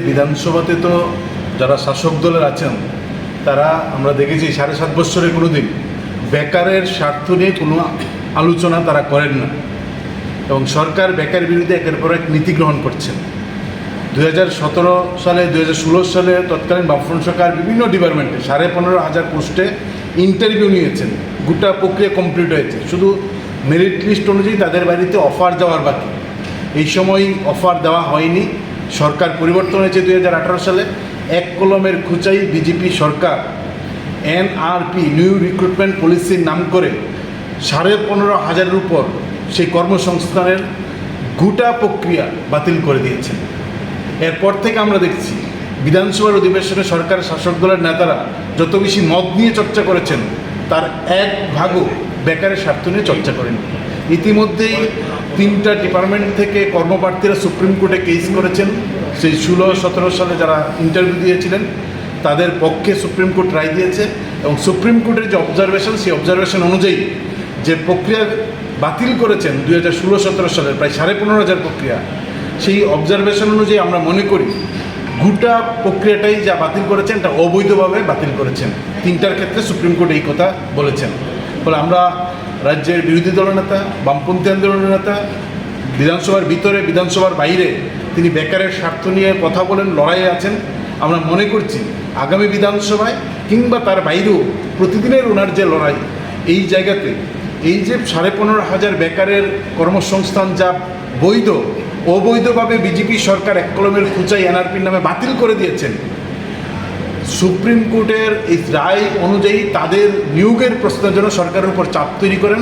বিধানসভাতে তো যারা শাসক দলের আছেন, তারা আমরা দেখেছি সাড়ে সাত বছরে কোনো দিন বেকারের স্বার্থ নিয়ে কোনো আলোচনা তারা করেন না। এবং সরকার বেকার বিরুদ্ধে একের পর এক নীতি গ্রহণ করছেন। দুহাজার সতেরো সালে দু হাজার ষোলো সালে তৎকালীন বামফ্রন্ট সরকার বিভিন্ন ডিপার্টমেন্টে সাড়ে পনেরো হাজার পোস্টে ইন্টারভিউ নিয়েছেন। গোটা প্রক্রিয়া কমপ্লিট হয়েছে। শুধু মেরিট লিস্ট অনুযায়ী তাদের বাড়িতে অফার দেওয়ার বাকি। এই সময় অফার দেওয়া হয়নি। সরকার পরিবর্তন হয়েছে দুই হাজার আঠারো সালে। এক কলমের খুচাই বিজেপি সরকার। এনআরপি, নিউ রিক্রুটমেন্ট পলিসির নাম করে সাড়ে পনেরো হাজারের উপর সেই কর্মসংস্থানের গোটা প্রক্রিয়া বাতিল করে দিয়েছেন এরপর থেকে আমরা দেখছি, বিধানসভার অধিবেশনে সরকারের শাসক দলের নেতারা যত বেশি মত নিয়ে চর্চা করেছেন, তার এক ভাগও বেকারের স্বার্থ নিয়ে চর্চা করেন ইতিমধ্যেই তিনটা ডিপার্টমেন্ট থেকে কর্মপ্রার্থীরা সুপ্রিম কোর্টে কেস করেছেন। সেই ষোলো, সতেরো সালে যারা ইন্টারভিউ দিয়েছিলেন, তাদের পক্ষে সুপ্রিম কোর্ট রায় দিয়েছে এবং সুপ্রিম কোর্টের যে অবজারভেশন সেই অবজারভেশন অনুযায়ী যে প্রক্রিয়া বাতিল করেছেন দুই হাজার ষোলো, সতেরো সালের প্রায় সাড়ে পনেরো হাজার প্রক্রিয়া, সেই অবজারভেশন অনুযায়ী আমরা মনে করি গোটা প্রক্রিয়াটাই যা বাতিল করেছেন, তা অবৈধভাবে বাতিল করেছেন। তিনটার ক্ষেত্রে সুপ্রিম কোর্ট এই কথা বলেছেন। ফলে আমরা রাজ্যের বিরোধী দলনেতা বামপন্থী আন্দোলনের নেতা, বিধানসভার ভিতরে, বিধানসভার বাইরে তিনি বেকারের স্বার্থ নিয়ে কথা বলেন, লড়াইয়ে আছেন। আমরা মনে করছি আগামী বিধানসভায় কিংবা তার বাইরেও প্রতিদিনের ওনার যে লড়াই, এই জায়গাতে এই যে সাড়ে পনেরো হাজার বেকারের কর্মসংস্থান যা বৈধ, অবৈধভাবে বিজেপি সরকার এক কলমের খুচাই এনআরপির নামে বাতিল করে দিয়েছেন সুপ্রিম কোর্টের এই রায় অনুযায়ী তাদের নিয়োগের প্রশ্নের জন্য সরকারের উপর চাপ তৈরি করেন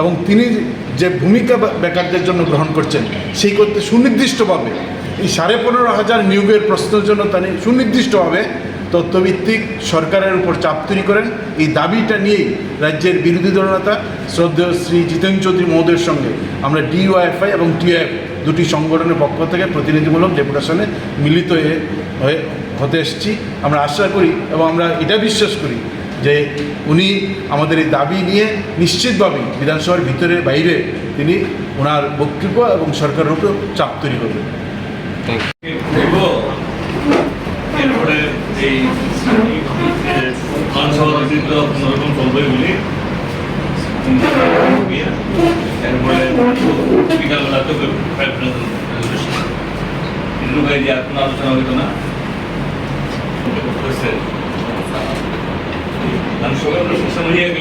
এবং তিনি যে ভূমিকা বেকারদের জন্য গ্রহণ করছেন, সেই করতে সুনির্দিষ্টভাবে এই সাড়ে পনেরো হাজার নিয়োগের প্রশ্নের জন্য তিনি সুনির্দিষ্টভাবে তথ্যভিত্তিক সরকারের উপর চাপ তৈরি করেন। এই দাবিটা নিয়েই রাজ্যের বিরোধী দলনেতা শ্রদ্ধেয় শ্রী জিতেন চৌধুরী মহোদয়ের সঙ্গে আমরা ডিওয়াইএফআই এবং টিএফ দুটি সংগঠনের পক্ষ থেকে প্রতিনিধিমূলক ডেপুটেশনে মিলিত হয়ে হয়ে হতে এসেছি। আমরা আশা করি এবং আমরা এটা বিশ্বাস করি যে উনি আমাদের এই দাবি নিয়ে নিশ্চিতভাবেই বিধানসভার ভিতরে বাইরে তিনি ওনার বক্তব্য এবং সরকারের উপর চাপ তৈরি করবেন। এরপরে বিকালবেলা তো আলোচনা হইতো না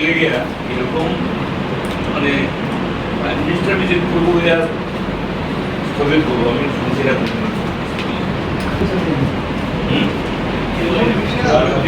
এরিয়া এরকম মানে মিনিস্টার ভিজিট করব আর স্থগিত করব আমি শুনছিলাম